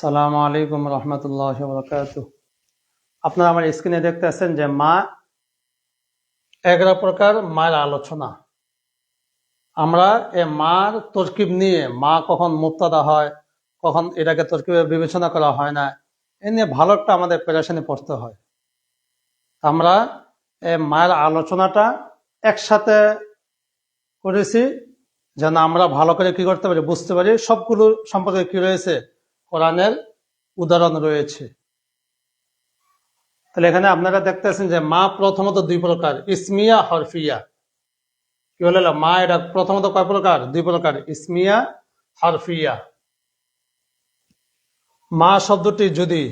সালাম আলাইকুম রহমতুল্লাহ আপনারা আমার স্ক্রিনে দেখতে আছেন যে মা এগারো প্রকার মায়ের আলোচনা। আমরা এ মার তরকিব নিয়ে মা কখন মুক্তাদা হয়, কখন এটাকে তরকিবে বিবেচনা করা হয় না, এ নিয়ে ভালো একটা আমাদের পেরেশানি পড়তে হয়। আমরা এ মায়ের আলোচনাটা একসাথে করেছি, যেন আমরা ভালো করে কি করতে পারি, বুঝতে পারি, সবগুলো সম্পর্কে কি রয়েছে কোরআনের উদাহরণ রয়েছে। তাহলে এখানে আপনারা দেখতেছেন যে মা প্রথমত দুই প্রকার, ইসমিয়া, হরফিয়া। কি বলে মা এটা প্রথমত কয় প্রকার? দুই প্রকার, ইসমিয়া, হরফিয়া। মা শব্দটি যদি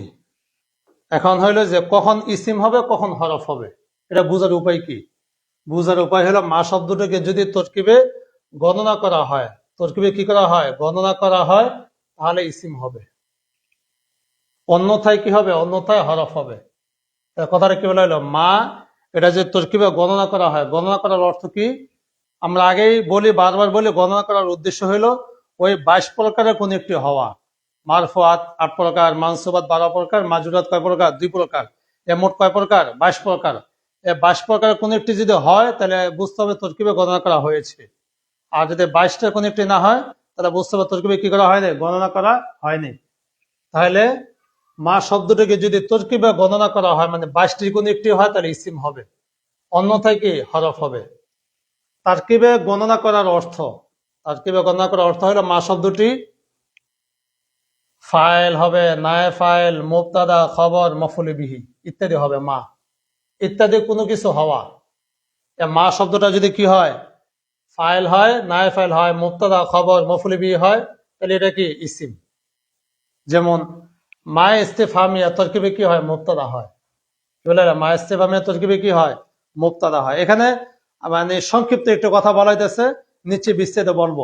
এখন হইল যে কখন ইসিম হবে, কখন হরফ হবে, এটা বুঝার উপায় কি? বুঝার উপায় হলো মা শব্দটিকে যদি তরকিবে গণনা করা হয়, তরকিবে কি করা হয়? গণনা করা হয় তাহলে ইসিম হবে। অন্যথায় কি হবে? অন্যথায় হরফ হবে। কথাটা কি বলা হলো? মা, এটা যে তরকিবে গণনা করা হয়, গণনা করার অর্থ কি? আমরা আগেই বলি, বারবার বলি, গণনা করার উদ্দেশ্য হলো ওই বাইশ প্রকারের কোন একটি হওয়া। মারফাত আট প্রকার, মানসুবাত বারো প্রকার, মাজুরাত কয় প্রকার? দুই প্রকার। এ মোট কয় প্রকার? বাইশ প্রকার। এ বাইশ প্রকারের কোন একটি যদি হয়, তাহলে বুঝতে হবে তরকিবে গণনা করা হয়েছে। আর যদি বাইশটার কোন একটি না হয় তাহলে বুঝতে তরকিবে কি করা হয়নি, গণনা করা হয়নি। তাহলে মা শব্দটাকে যদি তরকিবে গণনা করা হয় মানে বাইশটির কোন একটি হয়, তাহলে ইসিম হবে। অন্যথায় কি? হরফ হবে। তারকিবে গণনা করার অর্থ তারকিবে গণনা করার অর্থ হলো মা শব্দটি ফাইল হবে, নায় ফাইল মুক্তাদা খবর মফুলি বিহি ইত্যাদি হবে মা। ইত্যাদি কোনো কিছু হওয়া। মা শব্দটা যদি কি হয়? ফাইল হয় নায় ফাইল হয় মুক্তাদা খবর মফুলি বিহি হয়, তাহলে এটা কি? ইসিম। যেমন মা ইস্তেফামিয়া তরকিবে কি হয়? মুক্তাদা হয়। বলে মা ইস্তেফামিয়া তরকিবে কি হয়? মুক্তাদা হয়। এখানে মানে সংক্ষিপ্ত একটু কথা বলা হইতেছে, নিচে বিস্তারিত বলব।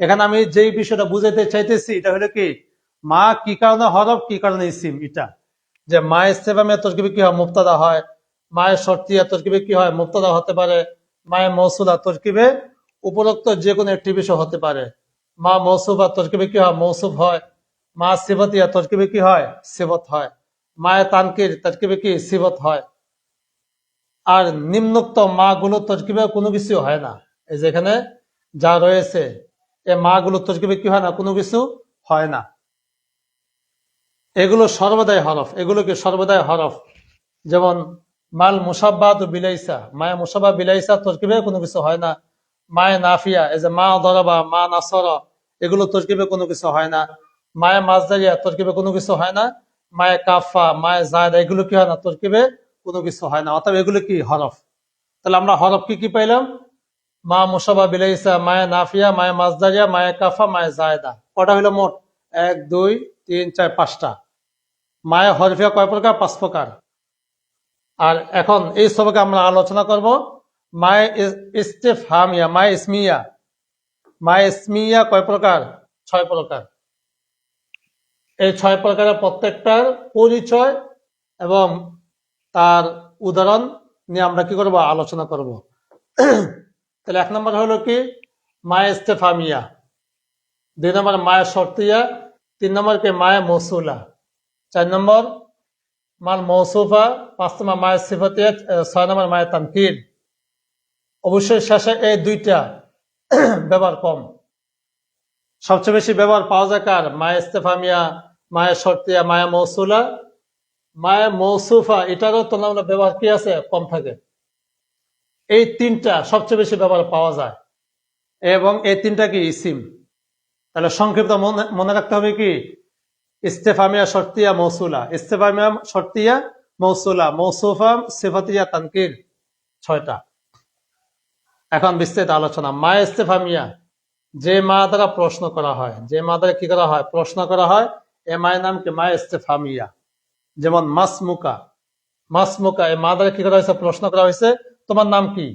এখানে আমি যেই বিষয়টা বুঝাইতে চাইতেছি, এটা হলো কি? মা কি কারণে হরফ, কি কারণে ইসিম? এটা। যে মা ইস্তেফামিয়া তরকিবে কি হয়? মুক্তাদা হয়। মায়ের শর্তিয়া তরকিবে কি হয়? মুক্তাদা হতে পারে। মায়ের মৌসুলা তরকিবে উপরোক্ত যে কোনো একটি বিষয় হতে পারে। মা মৌসুফা তরকিবে কি হয়, মৌসুফ হয়। মা সিবতিয়া তরকিবে কি হয় সিবত হয়। মায়ের তানকির তরকিবে কি সিবত হয়। আর নিম্নোক্ত মা গুলো তরকিবে কোনো কিছু হয় না। এই যেখানে যা রয়েছে, এ মা গুলো তরকিবে কি হয় না, কোনো কিছু হয় না। এগুলো সর্বদাই হরফ এগুলো কি সর্বদাই হরফ। যেমন, মাল মুসাব্বাত বিলাইসা, মায়া মুসাব্বা বিলাইসা তরকিবে কোনো কিছু হয় না। মায়ে নাফিয়া এই যে মা দরবা, মা নাসর, এগুলো তরকিবে কোনো কিছু হয় না। মায়ে মাজদারিয়া, তরকিবে কোনো কিছু হয় না। মায়ে কাফা মায়ে জায়দা, এগুলো কি হয় না? তরকিবে কোনো কিছু হয় না। অর্থাৎ এগুলো কি? হরফ। তাহলে আমরা হরফ কি কি পাইলাম? মা মুসাবা বিলাইসা, মায়ে নাফিয়া, মায়ে মাজদারিয়া, মায়ে কাফা মায়ে জায়দা। কটা হইল মোট? এক, দুই, তিন, চার, পাঁচটা। মায়ে হরফিয়া কয় প্রকার? পাঁচ প্রকার। আর এখন এই সবকে আমরা আলোচনা করব। মায়ে ইস্তেফামিয়া মায়ে ইসমিয়া। মায়ে ইসমিয়া কয় প্রকার? ছয় প্রকার। এই ছয় প্রকারের প্রত্যেকটার পরিচয় এবং তার উদাহরণ নিয়ে আমরা কি করব? আলোচনা করব। তাহলে এক নম্বর হলো কি? মায়ে ইস্তেফামিয়া দুই নম্বর মায়ের শর্তিয়া। তিন নম্বর কে? মায়ে মৌসুলা। চার নম্বর, মাল মৌসুফা। পাঁচ নম্বর মায়ের সিফতিয়া। ছয় নম্বর মায়ের তানকির। অবশ্যই শেষে এই দুইটা ব্যবহার কম। সবচেয়ে বেশি ব্যবহার পাওয়া যায় কার? মায়া ইস্তেফামিয়া, মায়া শর্তিয়া, মায়া মৌসুলা মায়া মৌসুফা এটারও তুলনামূলক ব্যবহার কি আছে? কম থাকে। এই তিনটা সবচেয়ে বেশি ব্যবহার পাওয়া যায়। এবং এই তিনটা কি? ইসিম। তাহলে সংক্ষিপ্ত মনে মনে রাখতে হবে কি? ইস্তেফামিয়া, শর্তিয়া মৌসুলা ইস্তেফামিয়া, শর্তিয়া মৌসুলা মৌসুফা সিফাতিয়া, তানকির। ছয়টা। এখন বিস্তারিত আলোচনা। মায়া ইস্তেফামিয়া যে মা দ্বারা প্রশ্ন করা হয়, যে মা দ্বারা কি করা হয়? প্রশ্ন করা হয়, এ মায়ের নাম কি? মায়া। ইস্তেফামিয়া যেমন মাসমুকা মাসমুকা, এ মা দ্বারা কি করা হয়েছে? প্রশ্ন করা হয়েছে, তোমার নাম কি?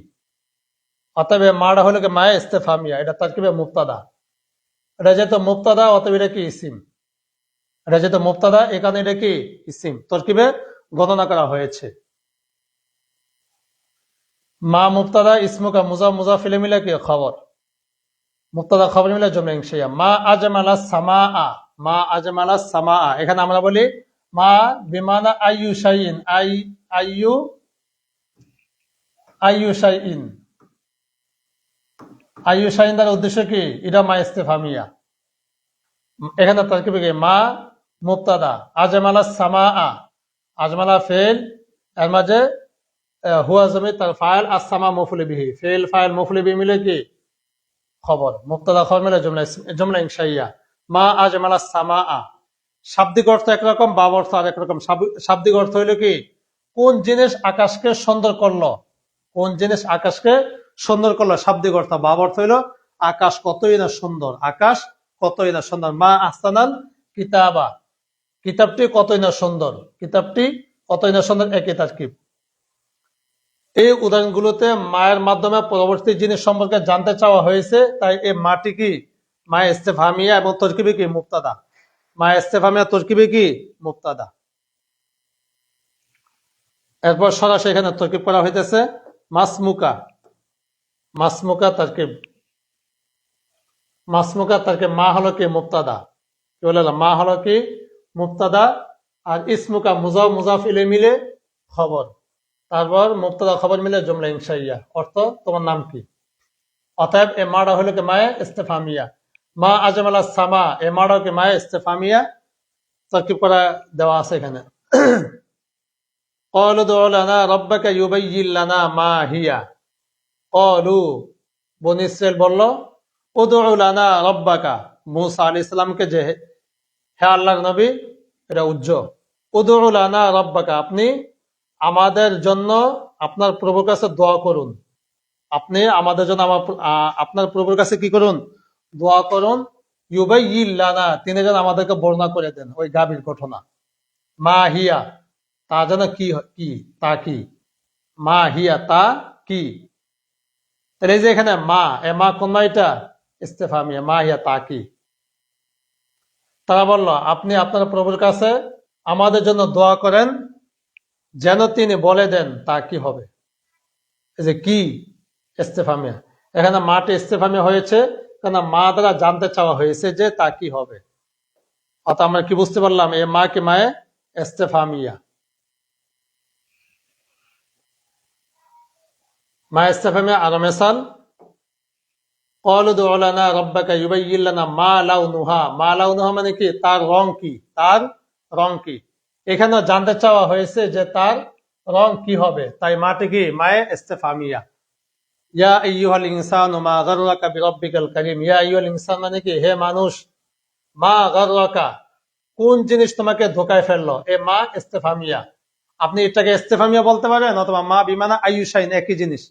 অতএব মাটা হলো কি মায়া ইস্তেফামিয়া এটা তার কি মুক্তাদা এটা যেহেতু মুক্তাদা অতএব এটা কি ইসিম? এটা যেহেতু মুক্তাদা এখানে এটা কি? ইসিম। তরকিবে গণনা করা হয়েছে। মা মুক্তাদা ইসমুকা, মুজা মুজা ফিলে মিলে কি খবর? মুক্তাদা খবর মিলে জমলে ইংশিয়া মা আজমালা সামা আ মা আজমালা সামা আ এখানে আমরা বলি, মা বিমানা আইয়ু শাইন আই, আইয়ু আইয়ু শাইন আইয়ু শাইন দ্বারা উদ্দেশ্য কি? এটা মা ইস্তেফামিয়া। এখানে তার কি? মা মুক্তাদা আজমালা সামা আ আজমালা ফেল, এর মাঝে হুয়া জমি তার ফাইল আসামা মফুলি বিহি। ফেল ফাইল মফুলি বিহি মিলে কি? খবর, মুক্তাদা খবর মিলে জুমলা ইস- জুমলা ইনশাইয়া। মা আজমালা সামা শাব্দিক অর্থ একরকম, বাব অর্থ আর একরকম শাব্দিক অর্থ হইল কি? কোন জিনিস আকাশকে সুন্দর করল? কোন জিনিস আকাশকে সুন্দর করল? শাব্দিক অর্থ, বাব অর্থ হইল আকাশ কতই না সুন্দর। আকাশ কতই না সুন্দর। মা আস্তানাল কিতাবা। কিতাবটি কতই না সুন্দর? কিতাবটি কতই না সুন্দর? একই তারকিব এই উদাহরণগুলোতে মায়ের মাধ্যমে পরবর্তী জিনিস সম্পর্কে জানতে চাওয়া হয়েছে, তাই এই মাটি কি? মায়ের ইস্তেফামিয়া এবং তরকিবি কি মুক্তাদা? মায়ের ইস্তেফামিয়া, তরকিবি কি মুক্তাদা? এরপর সরাসরি এখানে তরকিব করা হইতেছে, মাসমুকা। মাসমুকা তরকিব। মাসমুকা তরকিব, মা হলো কি মুক্তাদা? কি বলে মা হলো কি মুক্তাদা আর ইসমুকা মুজাফ মুজাফ ইলে মিলে খবর। তারপর মুক্তাদা খবর মিলে জুমলা ইনশাইয়া অর্থ তোমার নাম কি অতএব এ মাডা হলো কি মায়ে ইস্তেফামিয়া মা আজমালা সামা এ মাডা কি মায়ে ইস্তেফামিয়া তরকিব করা দেওয়া আছে এখানে قالوا ادع لنا ربك يبين لنا ما هي قالوا বনি ইসরাইল বলল উদউ লানা রব্বাকা মুসা আলাইহিস সালামকে যে হে আল্লাহর নবী এটা উজ্জ্বল উদউ লানা রব্বাকা আপনি আমাদের জন্য আপনার প্রভুর কাছে দোয়া করুন। আপনি আমাদের জন্য আমার আপনার প্রভুর কাছে কি করুন? দোয়া করুন ইউবাই লানা তিনি যেন আমাদেরকে বর্ণনা করে দেন ওই গাভীর ঘটনা। মা হিয়া তা যেন কি কি, তা কি? মা হিয়া তা কি? তাহলে এই যে এখানে মা, এ মা কোন এটা? ইস্তেফামিয়া, মা হিয়া তা কি? তারা বলল, আপনি আপনার প্রভুর কাছে আমাদের জন্য দোয়া করেন যেন তিনি বলে দেন তা কি হবে? যে কি ইস্তেফামিয়া এখানে মাটি ইস্তেফামিয়া হয়েছে কেন মা দ্বারা জানতে চাওয়া হয়েছে যে তা কি হবে। অর্থাৎ আমরা কি বুঝতে পারলাম, এ মা কি মায়ে? ইস্তেফামিয়া মা ইস্তেফামিয়া আরও মেসাল কলদৌলানা রব্বাকা ইউবাইল্লানা মা লাউনুহা। মা লাউনুহা মানে কি? তার রং কি? তার রং কি? এখানে জানতে চাওয়া হয়েছে যে তার রং কি হবে। তাই মাটি কি? মায়ে ইস্তেফামিয়া। ইয়া আইয়ুহাল ইনসানু মা গাররাকা বিরাব্বিকাল কারীম। ইয়া আইয়ুহাল ইনসান মানে কি? হে মানুষ, মা গাররাকা, কোন জিনিস তোমাকে ধোকায় ফেলল? এ মা ইস্তেফামিয়া। আপনি এটাকে ইস্তেফামিয়া বলতে পারেন? অথবা মা বিমানা আয়ুষাইন একই জিনিস।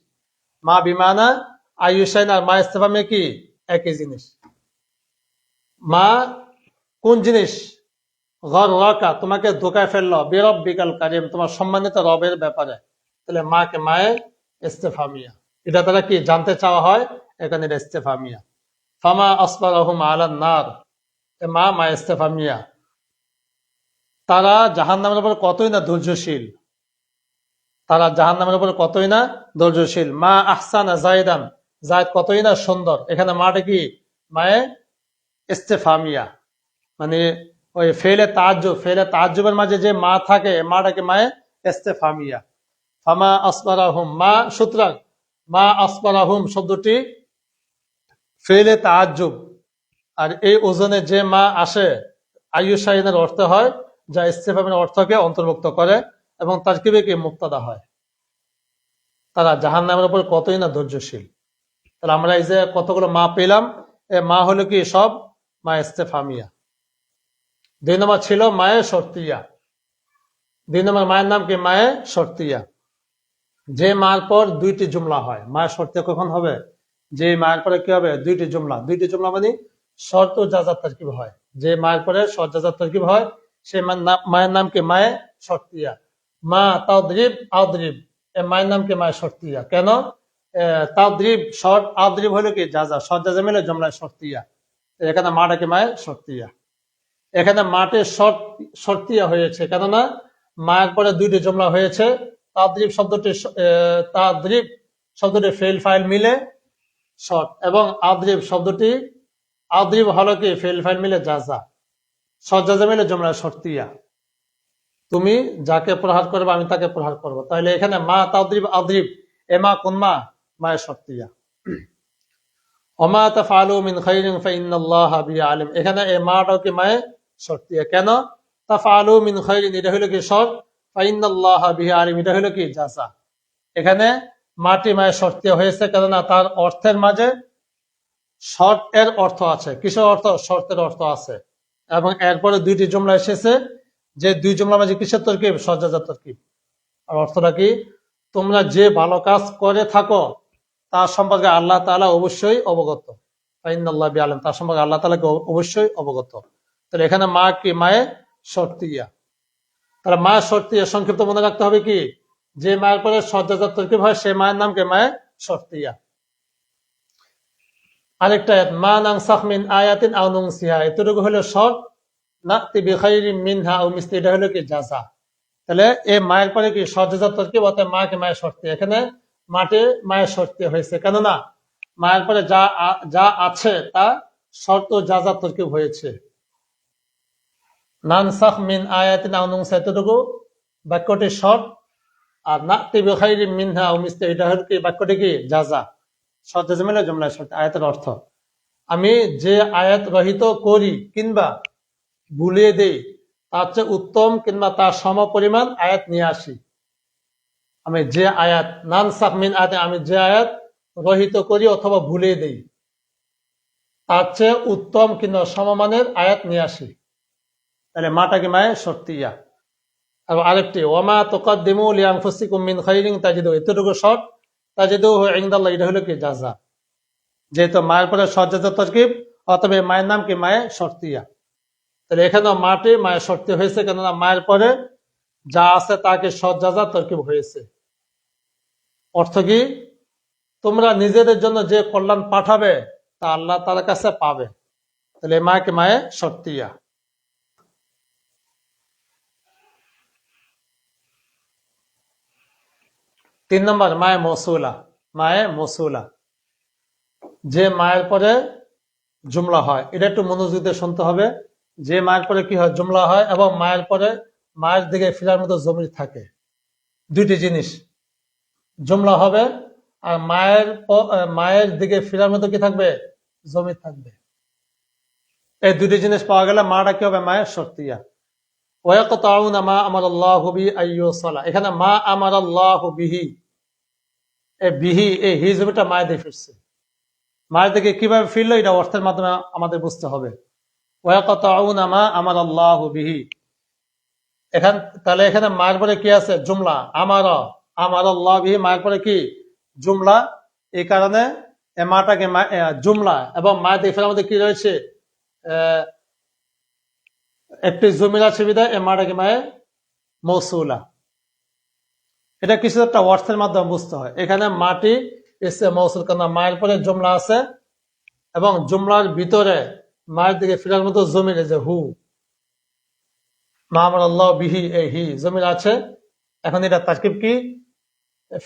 মা বিমানা আয়ুষাইন আর মা ইস্তেফামিয়া কি? একই জিনিস। মা কোন জিনিস ঘর রকা তোমাকে ধোকায় ফেলল বেরব বিকাল কারিম, তোমার সম্মানিত রবের ব্যাপারে। তাহলে মাকে মায়ে ইস্তেফামিয়া এটা তারা কি জানতে চাওয়া হয়? এখানে ইস্তেফামিয়া ফামা আসবার রহম আলান নার। মা মা ইস্তেফামিয়া তারা জাহান নামের উপর কতই না ধৈর্যশীল। তারা জাহান নামের উপর কতই না ধৈর্যশীল। মা আহসানা জায়দান। জায়দ কতই না সুন্দর। এখানে মাটা কি? মায়ে ইস্তেফামিয়া মানে ওই ফেলে তাজ্জুব, ফেলে তাজ্জুবের মাঝে যে মা থাকে মাটাকে মায়ে ইস্তেফামিয়া। ফামা আসবারাহুম, মা, সুতরাং মা আসবারাহুম শব্দটি ফেলে তাজ্জুব। আর এই ওজনে যে মা আসে আয়ুষাইনের অর্থ হয়, যা ইস্তেফামের অর্থকে অন্তর্ভুক্ত করে এবং তার কিবে কি মুক্তাদা হয়। তারা জাহান নামের উপর কতই না ধৈর্যশীল। তাহলে আমরা এই যে কতগুলো মা পেলাম, এ মা হলো কি সব? মা ইস্তেফামিয়া। দুই নম্বর ছিল মায়ে শর্তিয়া দুই নম্বর মায়ের নাম কি? মায়ে শর্তিয়া যে মার পর দুইটি জুমলা হয়। মায়ের শর্তিয়া কখন হবে? যে মায়ের পরে কি হবে? দুইটি জুমলা। দুইটি জুমলা মানে শর্ত ও জাজাত তরকিব হয়। যে মায়ের পরে শর্ত তরকিব হয় সে মায়ের নাম- কি? মায়ে শর্তিয়া মা তাওদ্রিব আউদ্রিব এ মায়ের নাম কি? মায়ের শর্তিয়া কেন? এ, তাওদ্রিব শর্ট আউদ্রিব হলো কি? জাজা শর্ট জাজা মিলে জমলায় শর্তিয়া এখানে মাটাকে মায়ের শর্তিয়া এখানে মাঠে শর্ট শর্তিয়া হয়েছে। কেননা মায়ের পরে দুইটি জমলা হয়েছে। তাদ্রিব শব্দটি তাদ্রিব শব্দটি ফেল ফাইল মিলে শর্ট এবং আদ্রিব শব্দটি, আদ্রিব হলো কি? ফেল ফাইল মিলে যা যা সজ্জা মিলে জমলা শর্তিয়া। তুমি যাকে প্রহার করবে, আমি তাকে প্রহার করব। তাহলে এখানে মা তাদ্রিব, আদ্রিব, এ মা কোন মা? মায়ের শর্তিয়া। অমা তাফআলু মিন খাইরিন ফাইন্নাল্লাহা বিহি আলিম এখানে এ মাটাও কি মায়ে শর্তিয়া কেন? তাফআলু মিন খাইরিন, এটা কি শর্ত? ফাইন্নাল্লাহা বিহি আলিম, এটা কি জাযা এখানে মাটি মায়ের শর্তিয়া হয়েছে, কেননা তার অর্থের মাঝে শর্ট এর অর্থ আছে। কিসের অর্থ? শর্তের অর্থ আছে। এবং এরপরে দুইটি জুমলা এসেছে, যে দুই জুমলার মাঝে কিসের তরকিব? সজ্জাজাত তরকিব। আর অর্থটা কি? তোমরা যে ভালো কাজ করে থাকো, তার সম্পর্কে আল্লাহ তাআলা অবশ্যই অবগত। ফাইনাল্লাহ আলম, তার সম্পর্কে আল্লাহ তাআলাকে অবশ্যই অবগত। তাহলে এখানে মা কি মায়ের শর্তিয়া তাহলে মায়ের শর্তিয়া সংক্ষিপ্ত মনে রাখতে হবে কি? যে মায়ের পরে সজ্জাজাত তরকিব হয় সে মায়ের নাম কে? মায়ের শর্তিয়া আরেকটা আয়াত, মা নাং সাহমিন আয়াতিন আও নুং সিহা। এতটুকু হলো শর্ট নাতি বিখাইরি মিনহা ও মিস্ত্রি এটা হলো কি? জাজা। তাহলে এ মায়ের পরে কি? সজ্জাজাত তরকিব অর্থাৎ মাকে মায়ের শর্তি এখানে মাটি মায়ের শর্তি হয়েছে। কেননা মায়ের পরে যা যা আছে তা শর্ত যা যা তরকিব হয়েছে? নানসাখ মিন আয়াতিন আও নুং সিহা এতটুকু বাক্যটি শর্ট আর নাতি বিখাইরি মিনহা ও মিস্ত্রি এটা হলো কি? বাক্যটি কি? জাজা। সজ্জা মিলে জমলা শর্ত। আয়াতের অর্থ, আমি যে আয়াত রহিত করি কিংবা ভুলিয়ে দেই, তার চেয়ে উত্তম কিংবা তার সম পরিমাণ আয়াত নিয়ে আসি। আমি যে আয়াত নান সাকমিন আয়াতে, আমি যে আয়াত রহিত করি অথবা ভুলিয়ে দেই, তার চেয়ে উত্তম কিংবা সমমানের আয়াত নিয়ে আসি। তাহলে মাটাকে মায়ের সত্যিয়া আর আরেকটি ওমা তোকাদ্দিমু লিয়ানফুসিকুম মিন খাইরিন তাজিদু এতটুকু শর্ট তাজিদু ইনদাল্লাহ, এটা হলো কি? জাজা যেহেতু মায়ের পরে সজ্জাত তরকিব অতবে মায়ের নাম কি মায়ের শর্তিয়া তাহলে এখানেও মাটি মায়ের শর্তি হয়েছে, কেননা মায়ের পরে যা আছে তাকে সজ্জাজা তরকিব হয়েছে। অর্থ কি? তোমরা নিজেদের জন্য যে কল্যাণ পাঠাবে, তা আল্লাহ তার কাছে পাবে। তাহলে মাকে মায়ে শর্তিয়া তিন নম্বর, মায়ে মসুলা। মায়ে মসুলা। যে মায়ের পরে জুমলা হয়। এটা একটু মনোযোগ দিয়ে শুনতে হবে। যে মায়ের পরে কি হয়, জুমলা হয় এবং মায়ের পরে মায়ের দিকে ফেরার মতো জমির থাকে। দুইটি জিনিস। জুমলা হবে আর মায়ের মায়ের দিকে ফেরার মতো কি থাকবে? জমি থাকবে। এই দুটি জিনিস পাওয়া গেলে মাটা কি হবে? মায়ের শর্তিয়া ওয়াকাতাউনা মা আমার আল্লাহ বি আইয়ুসালা এখানে মা আমার আল্লাহ বিহি এই বিহি এই হি জমিটা মায়ের দিয়ে ফিরছে। মায়ের দিকে কীভাবে ফিরলো এটা অর্থের মাধ্যমে আমাদের বুঝতে হবে। ওয়াকাতাউনা মা আমার আল্লাহ বিহি এখান তাহলে এখানে মায়ের পরে কি আছে? জুমলা। আমার আমার আল্লাহ বিহি মায়ের পরে কি? জুমলা। এই কারণে এ মাটাকে জুমলা। এবং মায়ের দিকে ফেরার মধ্যে কি রয়েছে? আহ, একটি জমির আছে বিদায় এ মাটাকে মায়ে মৌসুলা। এটা কিছু একটা অর্থের মাধ্যমে বুঝতে হয়। এখানে মাটি এসে মৌসুল কেন মায়ের পরে জুমলা আছে এবং জুমলার ভিতরে মায়ের দিকে ফেরার মতো এই যে হু মাহমুদ আল্লাহ বিহি এই হি জমির আছে। এখন এটা তারকিব কি?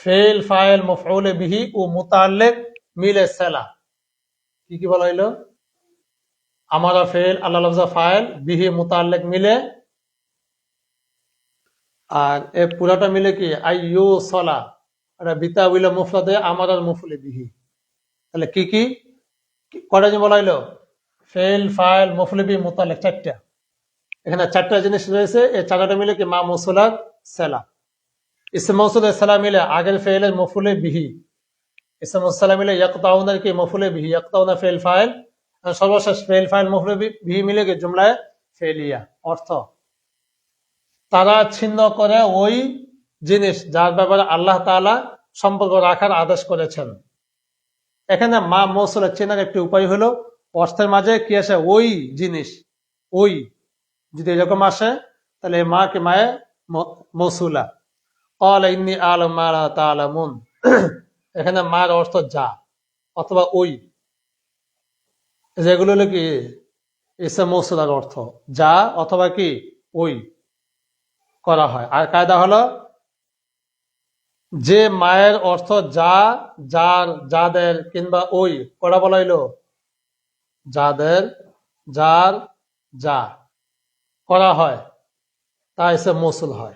ফেল, ফাইল, মফউলে, বিহি ও মুতাল্লেক মিলে সেলা। কি কি বলা হইল? আমারা ফেল, আল্লাহ লফজা ফাইল, বিহি মুতাল্লেক মিলে। আর এ পুরাটা মিলে কি? আই ইউ সলা। এটা বিতা উইলা মুফলাদে আমার আর মুফলে বিহি। তাহলে কি কি? কি- কয়টা জিনিস বলা হইল? ফেল, ফাইল, মুফলে বি মুতাল্লেক, চারটা। এখানে চারটা জিনিস রয়েছে। এই চারটা মিলে কি? মা মৌসুলার সেলা। ইসম মৌসুলের সেলা মিলে আগের ফেলের মফুলে বিহি। ইসম মুসালা মিলে ইয়াকতাউনার কি? মফুলে বিহি। ইয়াকতাউনা ফেল, ফাইল। সর্বশেষ ফেল ফাইল মুখরবি ভি মিলে গে জুমলায় ফেলিয়া। অর্থ, তারা ছিন্ন করে ওই জিনিস যার ব্যাপারে আল্লাহ তালা সম্পর্ক রাখার আদেশ করেছেন। এখানে মা মৌসুলের চেনার একটি উপায় হলো, অর্থের মাঝে কি আসে? ওই জিনিস, ওই। যদি এরকম আসে, তাহলে মা কে মায়ে মৌসুলা। কল ইন্নি আল মারা তালামুন এখানে মার অর্থ যা, অথবা ওই। যেগুলো হলো কি? ইসে মৌসুলার অর্থ। যা অথবা কি? ওই করা হয়। আর কায়দা হলো, যে মায়ের অর্থ যা, যার, যাদের কিংবা ওই কটা বলা যাদের, যার, যা করা হয়, তা এসে মৌসুল হয়।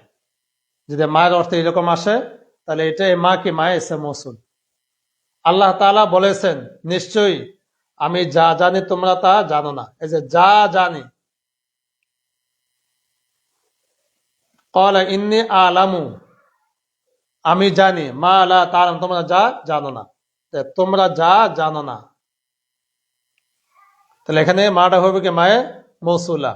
যদি মায়ের অর্থ এরকম আসে, তাহলে এটাই মা কি মায়ে এসে মৌসুল। আল্লাহ তাআলা বলেছেন, নিশ্চয়ই আমি যা জানি তোমরা তা জানো না। এই যে যা জানি। ইন্নি আলামু। আমি জানি, মা আলা তার তোমরা যা জানো না। তোমরা যা জানো না। তাহলে এখানে মাটা হবে কি মায়ে মৌসুলা।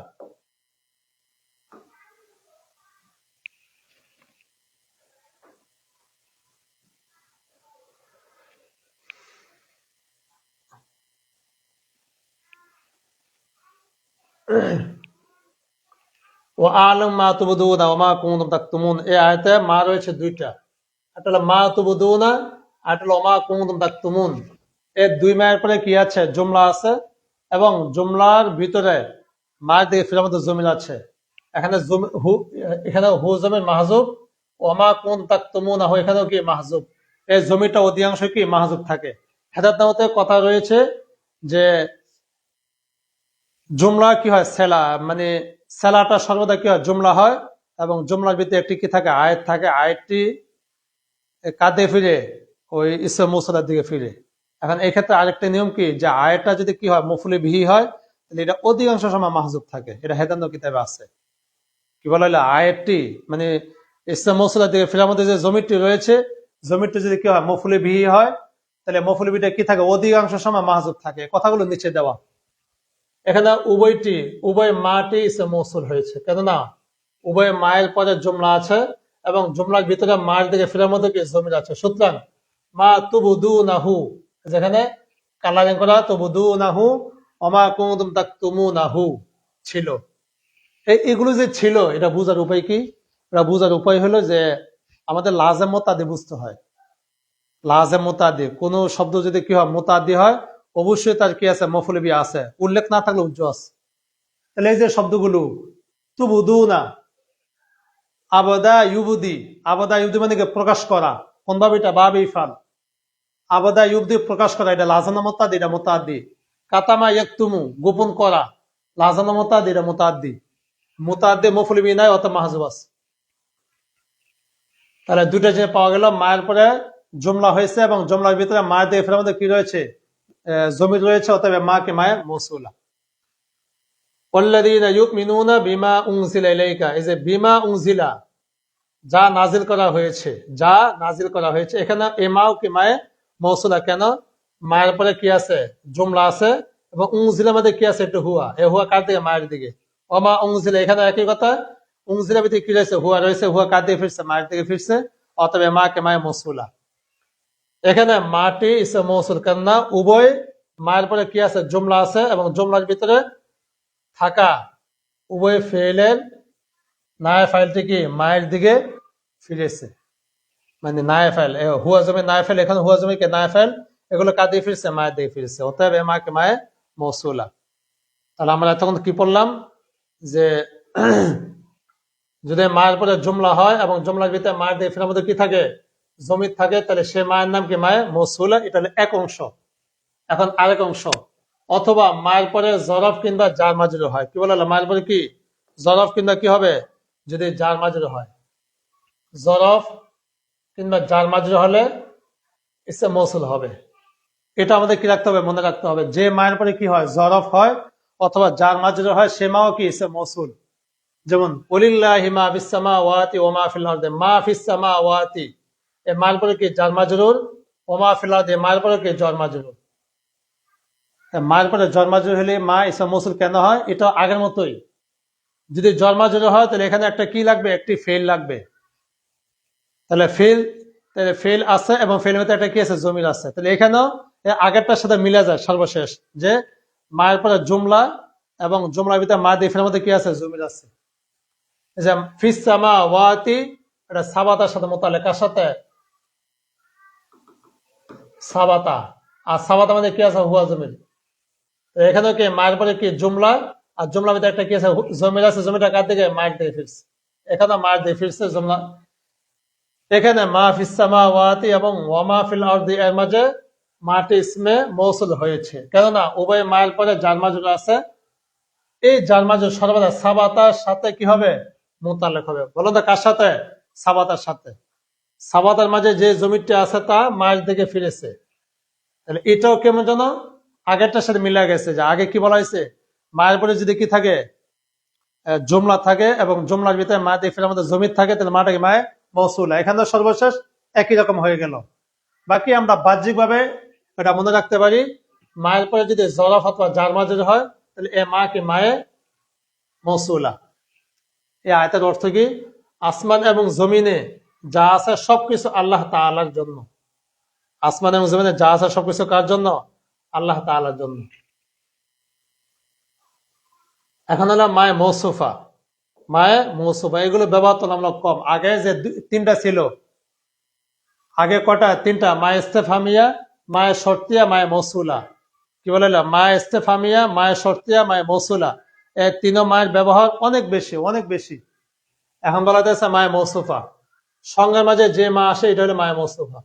ও আলম মা ও মা মা রয়েছে দুইটা। একটা হলো মা একটা হলো দুই মায়ের পরে কি আছে? জুমলা আছে এবং জুমলার ভিতরে মায়ের দিকে ফিরার মধ্যে জমিন আছে। এখানে হু- এখানে হু জমির মাহজুব ওমা কোন তাকতুমুন আহ এখানেও কি মাহজুব। এই জমিটা অধিকাংশ কি মাহজুব থাকে। হেদাত নামতে কথা রয়েছে যে জুমলা কি হয়? সেলা। মানে সেলাটা সর্বদা কি হয়? জুমলা হয় এবং জুমলার ভিতরে একটি কি থাকে? আয়াত থাকে। আয়াতটি কাঁধে ফিরে ওই ইসলাম মুসলার দিকে ফিরে। এখন এই ক্ষেত্রে আরেকটা নিয়ম কি? যে আয়াতটা যদি কি হয়? মফুলি বিহি হয়, তাহলে এটা অধিকাংশ সময় মাহজুব থাকে। এটা হেদান্ত কিতাবে আছে। কি বলা হলো? আয়াতটি মানে ইসলাম মসলার দিকে ফিরার মধ্যে যে জমিটি রয়েছে জমিটি যদি কি হয়? মফুলি বিহি হয়, তাহলে মফুলি বিটা কি থাকে? অধিকাংশ সময় মাহজুব থাকে। কথাগুলো নিচে দেওয়া। এখানে উভয়টি, উভয় মাটি ইসে মৌসুল হয়েছে। কেননা উভয় মায়ের পরে জুমলা আছে এবং জুমলার ভিতরে মায়ের দিকে ফেরার মধ্যে জমির আছে। সুতরাং, মা তুবুদু নাহু যেখানে কালারিং করা তুবুদু নাহু অমা কুমুদুম তাক তুমু নাহু ছিল এগুলো যে ছিল, এটা বুঝার উপায় কি? এটা বুঝার উপায় হলো যে আমাদের লাজে মোতাদি বুঝতে হয়। লাজে মোতাদি কোনো শব্দ যদি কি হয়, মোতাদি হয় অবশ্যই তার কি আছে? মফলবি আছে। উল্লেখ না থাকলে উজ্জ্ব আছে। তাহলে এই যে শব্দগুলো তুবুদু না আবদা ইউবুদি, আবদা ইউবদি মানে প্রকাশ করা। কোন ভাবে? এটা বাবে ইফাল আবদা ইউবদি প্রকাশ করা। এটা লাজানা মোতাদি এটা মোতাদি কাতামা ইয়াকতুমু, গোপন করা। লাজানা মোতাদি এটা মোতাদি মফলবি নাই অত মাহজুব আছে। তাহলে দুইটা যে পাওয়া গেল। মায়ের পরে জমলা হয়েছে এবং জমলার ভিতরে মায়ের দিয়ে ফেরার মধ্যে কি রয়েছে? জমির রয়েছে, অতএব মাকে মায়ের অল্লাদিন বিমা উংজিলা এই যে বিমা উংজিলা যা নাজিল করা হয়েছে, যা নাজিল করা হয়েছে, এখানে এমাও কি কেন? মায়ের পরে কি আছে? জুমলা আছে, এবং উংজিলা মধ্যে কি আছে? একটু হুয়া। এ হুয়া কার দিকে? মায়ের দিকে। অমা উংজিলা এখানে একই কথা। উংজিলা ভিতরে কি রয়েছে? হুয়া রয়েছে, হুয়া কার দিকে ফিরছে? মায়ের দিকে ফিরছে অতবে মা কে মায়ে মসুলা। এখানে মাটি, ইসে মৌসুল কেননা, উভয় মায়ের পরে কি আছে? জুমলা আছে এবং জুমলার ভিতরে থাকা উভয় ফেলের নায় ফাইলটি কি মায়ের দিকে ফিরেছে? মানে নায় ফাইল হুয়া জমি নায় ফাইল, এখানে হুয়া জমি কে নায় ফাইল? এগুলো কাঁদিয়ে ফিরছে? মায়ের দিকে ফিরছে। অতএব এ মাকে মায়ে মৌসুলা। তাহলে আমরা তখন কি পড়লাম? যে যদি মায়ের পরে জুমলা হয় এবং জুমলার ভিতরে মায়ের দিকে ফেরার মধ্যে কি থাকে? জমির থাকে, তাহলে সে মায়ের নাম কি? মায়ের মৌসুলা এটা এক অংশ। এখন আরেক অংশ। অথবা মায়ের পরে জরফ কিংবা জার মাজুর হয়। কি বলে মায়ের পরে কি? জরফ কিংবা কি হবে? যদি জার মাজুর হয়। জরফ কিংবা জার মাজুর হলে ইসে মৌসুল হবে। এটা আমাদের কি রাখতে হবে? মনে রাখতে হবে। যে মায়ের পরে কি হয়? জরফ হয়, অথবা যার মাজুর হয়, সে মাও কি? ইসে মৌসুল। যেমন, ওলিল্লাহি মা ফিসসামা ওয়াতি ও মা ফিল মা ওয়াতি এ মায়ের পরে কি জার মাজরুর ও মা ফিল আরদি মায়ের পরে কি জর মাজরুর পরে হলে মা ইসা মসুল কেন হয়? এটা আগের মতোই। যদি জন্মাজুর হয়, তাহলে এখানে একটা কি লাগবে? একটি ফেল লাগবে। তাহলে ফেল তাহলে ফেল আছে এবং ফেল মধ্যে একটা কি আছে? জমির আছে। তাহলে এখানেও আগেরটার সাথে মিলে যায় সর্বশেষ, যে মায়ের পরে জুমলা এবং জুমলার ভিতরে মা দিয়ে ফেলের মধ্যে কি আছে? জমির আছে। যে ফিসামা ওয়াতি এটা সাবাতার সাথে মোতালে সাথে সাবাতা। আর সাবাতা মানে কি আছে? হুয়া জমির এখানে কি মায়ের পরে কি জুমলা? আর জুমলার ভিতরে একটা কি আছে? জমির আছে। জমিটা কার দিকে? মায়ের দিকে ফিরছে। এখানে মায়ের দিকে ফিরছে জুমলা। এখানে মা ফিসামা ওয়াতি এবং ওয়ামা ফিল আরদি, এর মাঝে মাটি ইসমে মৌসুল হয়েছে। কেননা উভয় মায়ের পরে যার মাজুর আছে, এই যার মাঝে সর্বদা সাবাতার সাথে কি হবে? মোতালেক হবে। বলো তো কার সাথে? সাবাতার সাথে। সাবাতার মাঝে যে জমিটা আছে তা মায়ের দিকে ফিরেছে। তাহলে এটাও কেমন যেন আগেরটার সাথে মিলে গেছে যে আগে কি বলা হয়েছে? মায়ের পরে যদি কি থাকে? জুমলা থাকে এবং জুমলার ভিতরে মা দিয়ে ফেরার মধ্যে জমির থাকে, তাহলে মাটাকে মায়ে মৌসুলা। এখানে তো সর্বশেষ একই রকম হয়ে গেল। বাকি আমরা বাহ্যিকভাবে এটা মনে রাখতে পারি, মায়ের পরে যদি জরফ অথবা যার মাঝে হয়, তাহলে এ মা কি মায়ে মৌসুলা। এই আয়তের অর্থ কি? আসমান এবং জমিনে যা আছে সবকিছু আল্লাহ তাআলার জন্য। আসমান জমিনে যা আছে সবকিছু কার জন্য? আল্লাহ তাআলার জন্য। এখন হলো মায়ে মৌসুফা। মায়ে মৌসুফা, এগুলো ব্যবহার তো আমরা কম। আগে যে তিনটা ছিল, আগে কটা? তিনটা। মায়ে ইস্তেফামিয়া, মায়ে শর্তিয়া, মায়ে মৌসুলা। কি বলে? মায়ে ইস্তেফামিয়া, মায়ে শর্তিয়া, মায়ে মৌসুলা। এই তিনো মায়ের ব্যবহার অনেক বেশি অনেক বেশি। এখন বলা যাচ্ছে মায়ে মৌসুফা। সংজ্ঞার মাঝে যে মা আসে, এটা হলো মায়ে মৌসুফা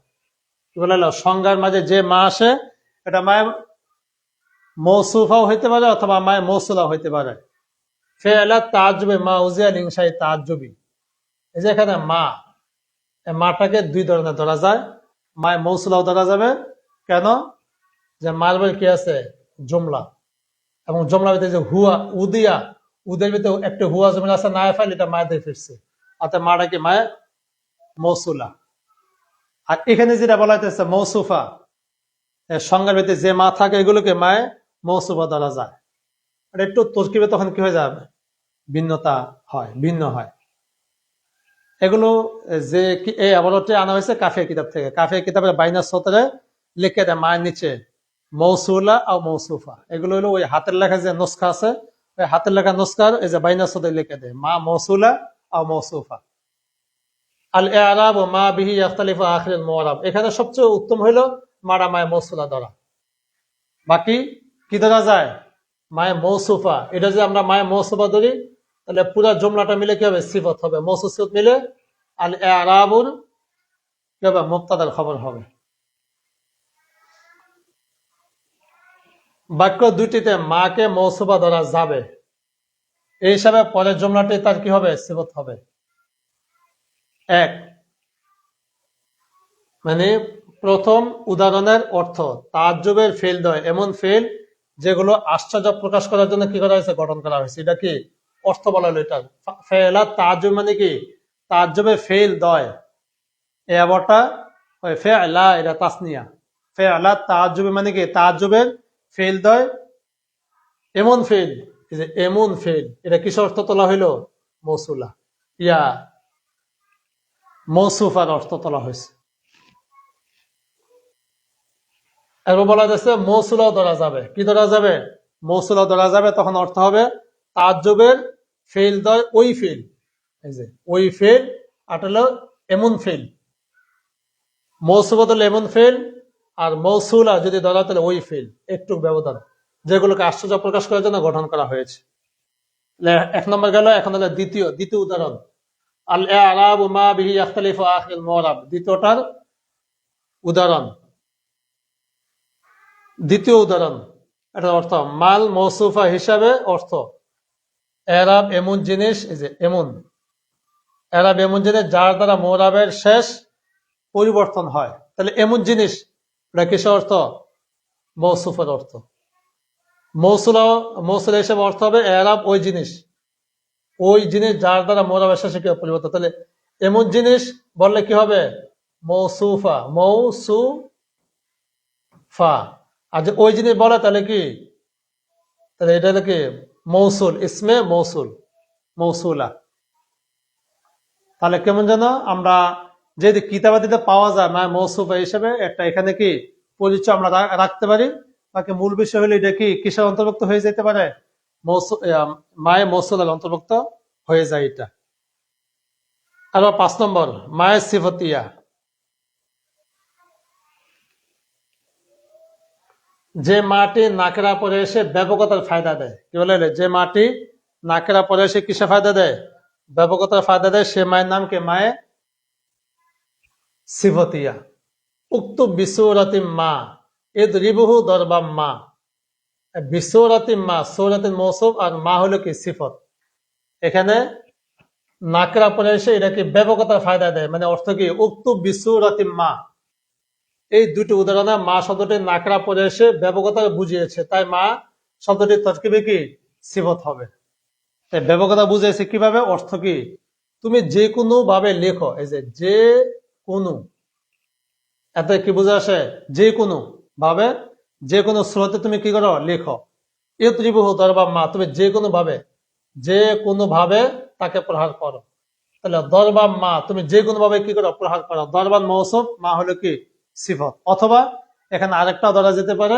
কি বলে সংজ্ঞার মাঝে যে মা আসে, এটা মায়ে মৌসুফাও হইতে পারে অথবা মায়ে মৌসুলাও হইতে পারে। ফেলা তাজবে মা উজিয়া লিংসাই তাজবি এই যে এখানে মা মাটাকে দুই ধরনের ধরা যায়। মায় মৌসুলাও ধরা যাবে। কেন? যে মার কি আছে? জমলা। এবং জুমলার ভিতরে যে হুয়া, উদিয়া, উদের ভিতরে একটা হুয়া জমিন আছে, না ফাইল এটা মায়ের দিয়ে ফিরছে। অর্থাৎ মাটা কি মায়ের মৌসুলা। আর এখানে যেটা বলা হইতেছে মৌসুফা সংজ্ঞার ভিতরে যে মা থাকে এগুলোকে মায়ে মৌসুফা ধরা যায়। আর একটু তরকিবে তখন কি হয়ে যাবে? ভিন্নতা হয়, ভিন্ন হয়। এগুলো, যে এই আবারতে আনা হয়েছে কাফিয়া কিতাব থেকে। কাফিয়া কিতাবের বাইনা সতরে লিখে দেয় মায়ের নিচে মৌসুলা আর মৌসুফা। এগুলো হলো ওই হাতের লেখা যে নুসখা আছে, ওই হাতের লেখা নুসখার এই যে বাইনা সতরে লিখে দেয়, মা মৌসুলা আর মৌসুফা। আল এরাব ও মা বিহি আখতালিফা আখরিল মোয়ারাব এখানে সবচেয়ে উত্তম হইল মারা মায় মৌসুলা ধরা। বাকি কি ধরা যায়? মায়ে মৌসুফা এটা যে আমরা মায়ে মৌসুফা ধরি, তাহলে পুরো জমলাটা মিলে কি হবে? সিফত হবে। মৌসুফ সিফত মিলে আল এরাবুর কি হবে? মুক্তাদার খবর হবে। বাক্য দুইটিতে মাকে মৌসুফা ধরা যাবে। এই হিসাবে পরের জমলাটি তার কি হবে? সিফত হবে। এক। মানে প্রথম উদাহরণের অর্থ, তাজ্জুবের ফেল দয় এমন ফেল যেগুলো আশ্চর্য প্রকাশ করার জন্য কি করা হয়েছে? গঠন করা হয়েছে। এটা কি? অর্থ বলা হলো এটা। ফেলা তাজ্জুব মানে কি? তাজ্জুবে ফেল দয়। এ আবারটা ওই ফেলা এটা তাসনিয়া। ফেলা তাজ্জুবে মানে কি? তাজ্জুবের ফেল দয়, এমন ফেল। এমন ফেল, এটা কিসের অর্থ তোলা হইল? মৌসুলা। ইয়া মৌসুফার অর্থ তোলা হয়েছে। এরপর বলা যাচ্ছে মৌসুলাও ধরা যাবে। কি ধরা যাবে? মৌসুলা ধরা যাবে, তখন অর্থ হবে তাজ্জবের ফেল দয় ওই ফেল এই যে, ওই ফেল আর হলো এমন ফেল মৌসুফত হলো এমন ফেল আর মৌসুলা যদি ধরা তাহলে ওই ফেল একটু ব্যবধান। যেগুলোকে আশ্চর্য প্রকাশ করার জন্য গঠন করা হয়েছে। এক নম্বর গেল, এখন হলো দ্বিতীয় দ্বিতীয় উদাহরণ। আল আরাব মা বিহি আখতালিফ আখিল মোরাব দ্বিতীয়টার উদাহরণ। দ্বিতীয় উদাহরণ এটা অর্থ মাল মৌসুফা হিসাবে অর্থ। এরাব এমন জিনিস যে এমন। এরাব এমন জিনিস যার দ্বারা মোরাবের শেষ পরিবর্তন হয়। তাহলে এমন জিনিস, এটা কিসের অর্থ? মৌসুফের অর্থ। মৌসুলা মৌসুল হিসেবে অর্থ হবে এরাব ওই জিনিস। ওই জিনিস যার দ্বারা মোরাবের শেষে কি পরিবর্তন তাহলে এমন জিনিস বললে কি হবে? মৌসুফা মৌসুফা। আর যে ওই জিনিস বলে তাহলে কি? তাহলে এটা হলো কি? মৌসুল, ইসমে মৌসুল, মৌসুলা। তাহলে কেমন যেন আমরা যদি কিতাবাদিতে পাওয়া যায় মায় মৌসুফা হিসেবে, একটা এখানে কি পরিচয় আমরা রাখতে পারি। বাকি মূল বিষয় হলে এটা কি? কিসের অন্তর্ভুক্ত হয়ে যেতে পারে? মায়ে মৌসুলের অন্তর্ভুক্ত হয়ে যায় এটা। আর পাঁচ নম্বর মায়ের সিফতিয়া। যে মাটি নাকেরা পরে এসে ব্যাপকতার ফায়দা দেয়। কি বলে যে মাটি নাকেরা পরে এসে কিসে ফায়দা দেয়? ব্যাপকতার ফায়দা দেয় সে মায়ের নাম কে? মায়ে সিফতিয়া। উক্ত বিশ্বরাতি মা, এদ রিবহু দরবাম মা। বিশ্বরাতি মা সৌরাতিন মৌসুফ আর মা হলো কি সিফত। এখানে নাকরা পরে এসে এটাকে ব্যাপকতার ফায়দা দেয় মানে অর্থ কি? উক্ত বিশ্বরাতি মা। এই দুটি উদাহরণে মা শব্দটি নাকরা পরে এসে ব্যাপকতা বুঝিয়েছে, তাই মা শব্দটি তর্কিবে কি? সিফত হবে। তাই ব্যাপকতা বুঝিয়েছে কীভাবে? অর্থ কি? তুমি যে কোনো ভাবে লেখো, এই যে যে কোনো এতে কি বুঝে আসে? যে কোনো ভাবে যে কোনো স্রোতে তুমি কি করো? লেখো। এ ত্রিভুহ দরবার মা, তুমি যে কোনো ভাবে যে কোনো ভাবে তাকে প্রহার করো। তাহলে দরবার মা, তুমি যে কোনো ভাবে কি করো? প্রহার করো। দরবার মৌসুম, মা হলো কি? সিফত। অথবা এখানে আরেকটা ধরা যেতে পারে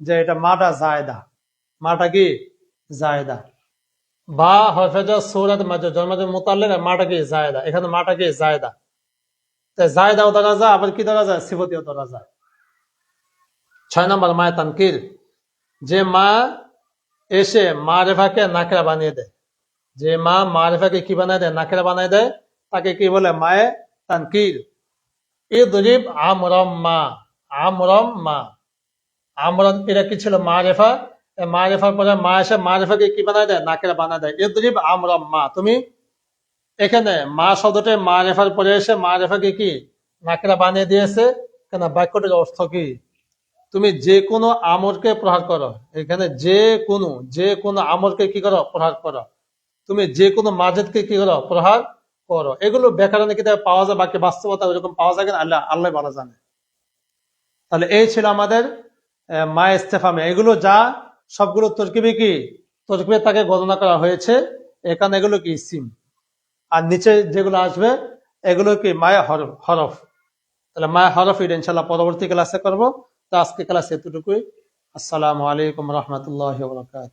যে এটা মাটা জায়দা। মাটা কি? জায়দা। বা হরফেজা সৌরাত মাঝে জন্মাজের মোতাল্লেক মাটা কি? জায়দা। এখানে মাটা কি? জায়দা। তাই জায়দাও ধরা যায়, আবার কি ধরা যায়? সিফতিও ধরা যায়। ছয় নম্বর মায় তানকির, যে মা এসে মা রেফাকে নাকরা বানিয়ে দেয়। যে মা মা রেফাকে কি বানায় দেয়? নাকরা বানিয়ে দেয়। তাকে কি বলে? মায়ে তানকির। ইদরিব আমরম মা আমরম মা। আমরম এটা কি ছিল? মা রেফা। মা রেফার পরে মা এসে মা রেফাকে কি বানায় দেয়? নাকেরা বানায় দেয়। ইদরিব আমরম মা। তুমি এখানে মা শব্দটা মা রেফার পরে এসে মা রেফাকে কি নাকেরা বানিয়ে দিয়েছে? কেন? বাক্যটির অর্থ কি? তুমি যে কোনো আমরকে প্রহার করো। এখানে যে কোনো যে কোনো আমরকে কি করো? প্রহার করো। তুমি যে কোনো মাজেদকে কি করো? প্রহার করো। এগুলো ব্যাকরণে কিতাবে পাওয়া যায়? বাকি বাস্তবতা ওরকম পাওয়া যায় কিনা? আল্লাহ আল্লাহ ভালো জানে। তাহলে এই ছিল আমাদের মা ইস্তেফামে। এগুলো যা, সবগুলো তরকিবে কি? তরকিবে তাকে গণনা করা হয়েছে। এখানে এগুলো কি? সিম। আর নিচে যেগুলো আসবে, এগুলো কি? মায়া হরফ হরফ। তাহলে মায়া হরফ ইনশাল্লাহ পরবর্তী ক্লাসে করব। তো আজকে ক্লাস এতটুকুই। আসসালামু আলাইকুম রহমতুল্লাহ বরকাত